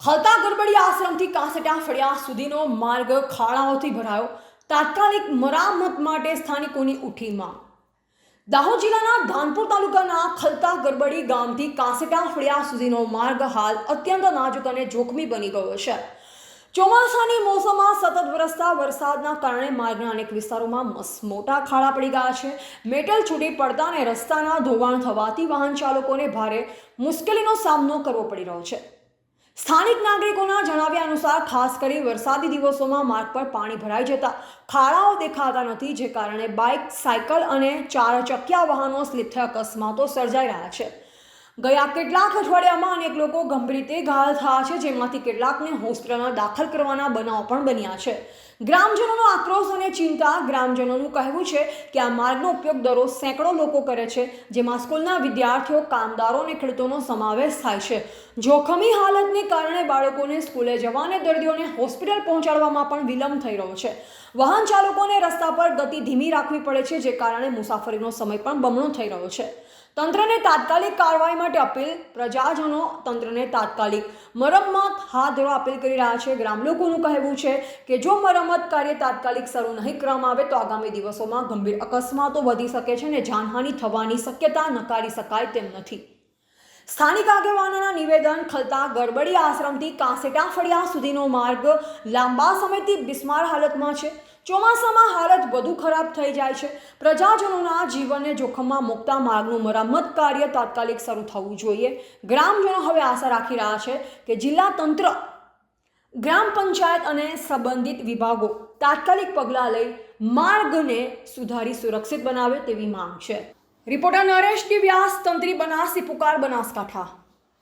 ગરબડી આશ્રમથી કાસટા ફળિયા સુધીનો માર્ગ ખાડાઓથી ભરાયો. તાત્કાલિક મરામત માટે સ્થાનિકોની ઉઠી માંગ. દાહોદ જિલ્લાના ધાનપુર તાલુકાના ખલતા ગરબડી ગામથી કાંસેટા ફળિયા સુધીનો માર્ગ હાલ અત્યંત નાજુક અને જોખમી બની ગયો છે. ચોમાસાની મોસમમાં સતત વરસતા વરસાદના કારણે માર્ગના અનેક વિસ્તારોમાં મોટા ખાડા પડી ગયા છે. મેટલ છૂટી પડતા અને રસ્તાના ધોવાણ થવાથી વાહન ચાલકોને ભારે મુશ્કેલીનો સામનો કરવો પડી રહ્યો છે. સ્થાનિક નાગરિકોના જણાવ્યા અનુસાર, ખાસ કરી વરસાદી દિવસોમાં માર્ગ પર પાણી ભરાઈ જતા ખાડાઓ દેખાતા નથી, જે કારણે બાઇક, સાયકલ અને ચાર ચક્યા વાહનો સ્લીપ થઈ અકસ્માતો સર્જાઈ રહ્યા છે. ગયા કેટલાક અઠવાડિયામાં અનેક લોકો ગંભીર રીતે ઘાયલ થયા છે, જેમાંથી કેટલાકને હોસ્પિટલમાં દાખલ કરવાના બનાવ પણ બન્યા છે. ગ્રામજનોનો આક્રોશ અને ચિંતા, ગ્રામજનોનું કહેવું છે કે આ માર્ગનો ઉપયોગ દરરોજ સેંકડો લોકો કરે છે, જેમાં સ્કૂલના વિદ્યાર્થીઓ, કામદારો અને ખેડૂતોનો સમાવેશ થાય છે. જોખમી હાલતને કારણે બાળકોને સ્કૂલે જવા અને દર્દીઓને હોસ્પિટલ પહોંચાડવામાં પણ વિલંબ થઈ રહ્યો છે. વાહન ચાલકોને રસ્તા પર ગતિ ધીમી રાખવી પડે છે, જે કારણે મુસાફરીનો સમય પણ બમણો થઈ રહ્યો છે. તંત્રને તાત્કાલિક કાર્યવાહી માટે અપીલ, પ્રજાજનો તંત્રને તાત્કાલિક મરમ્મત હાથ ધરવા અપીલ કરી રહ્યા છે. ગ્રામ લોકોનું કહેવું છે કે જો મરમ્મત કાર્ય તાત્કાલિક શરૂ નહીં કરવામાં આવે, તો આગામી દિવસોમાં ગંભીર અકસ્માતો વધી શકે છે અને જાનહાનિ થવાની શક્યતા નકારી શકાય તેમ નથી. સ્થાનિક આગેવાનોના નિવેદન ખલતા ગરબડી આશ્રમથી કાંસેટા ફળિયા સુધીનો માર્ગ લાંબા સમયથી બિસ્માર હાલતમાં છે. ચોમાસામાં હાલત વધુ ખરાબ થઈ જાય છે. પ્રજાજનોના જીવનને જોખમમાં મૂકતા માર્ગનું મરામત કાર્ય તાત્કાલિક શરૂ થવું જોઈએ. ગ્રામજનો હવે આશા રાખી રહ્યા છે કે જિલ્લા તંત્ર, ગ્રામ પંચાયત અને સંબંધિત વિભાગો તાત્કાલિક પગલાં લઈ માર્ગને સુધારી સુરક્ષિત બનાવે તેવી માંગ છે. રિપોર્ટર નરેશ વ્યાસ તંત્રી બનાસી પુકાર બનાસકાંઠા.